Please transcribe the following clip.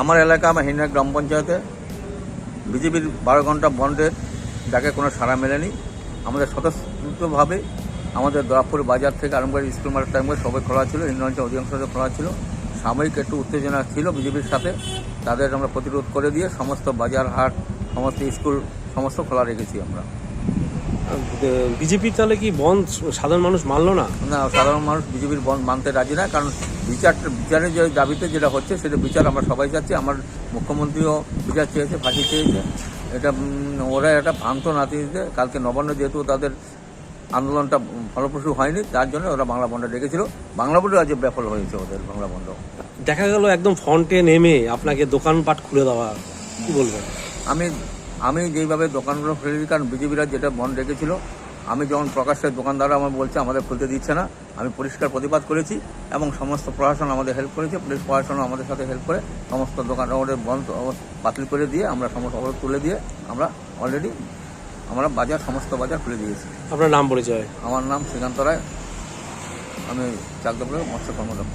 আমার এলাকা, আমার হিন্না গ্রাম পঞ্চায়েতে। বিজেপির বারো ঘণ্টা বন্ধের যাকে কোনো সাড়া মেলেনি। আমাদের স্বতঃস্ফূর্তভাবে আমাদের দরাপুর বাজার থেকে আরম্ভ করে স্কুল মাঠের টাইম সবাই খোলা ছিল হিন্দু অধিকাংশ খোলা ছিল। সাময়িক একটু উত্তেজনা ছিল বিজেপির সাথে। তাদের আমরা প্রতিরোধ করে দিয়ে সমস্ত বাজার হাট, সমস্ত স্কুল, সমস্ত খোলা রেখেছি আমরা। বিজেপির তাহলে কি বন্ধ সাধারণ মানুষ মানলো না? না সাধারণ মানুষ বিজেপির বন্ধ মানতে রাজি না কারণ বিচারটা বিচারের যে দাবিতে যেটা হচ্ছে সেটা বিচার আমরা সবাই চাচ্ছি আমার মুখ্যমন্ত্রীও বিচার চেয়েছে ফাঁসি চেয়েছে। এটা ওরা এটা ভ্রান্ত নাতিতে কালকে নবান্ন যেহেতু তাদের আন্দোলনটা ফলপ্রসূ হয়নি তার জন্য ওরা বাংলা বন্ধ ডেকেছিল। বাংলা বন্ধ আজ ব্যাফল হয়েছে ওদের বাংলা বন্ধ দেখা গেল একদম ফ্রন্টে নেমে আপনাকে দোকানপাট খুলে দেওয়া। কি বলবেন? আমি আমি যেইভাবে দোকানগুলো খুলে দিই কারণ বিজেপিরা যেটা বন্ধ রেখেছিল আমি যখন প্রকাশ্যের দোকানদাররা আমার বলছে আমাদের খুলতে দিচ্ছে না আমি পরিষ্কার প্রতিবাদ করেছি এবং সমস্ত প্রশাসন আমাদের হেল্প করেছে পুলিশ প্রশাসন আমাদের সাথে হেল্প করে সমস্ত দোকান আমাদের বন্ধ বাতিল করে দিয়ে আমরা সমস্ত অবরোধ তুলে দিয়ে আমরা অলরেডি আমরা বাজার সমস্ত বাজার খুলে দিয়েছি। আপনার নাম পরিচয়? আমার নাম শ্রীকান্ত রায়। আমি চাকদপুরের মৎস্য কর্মদক্ষ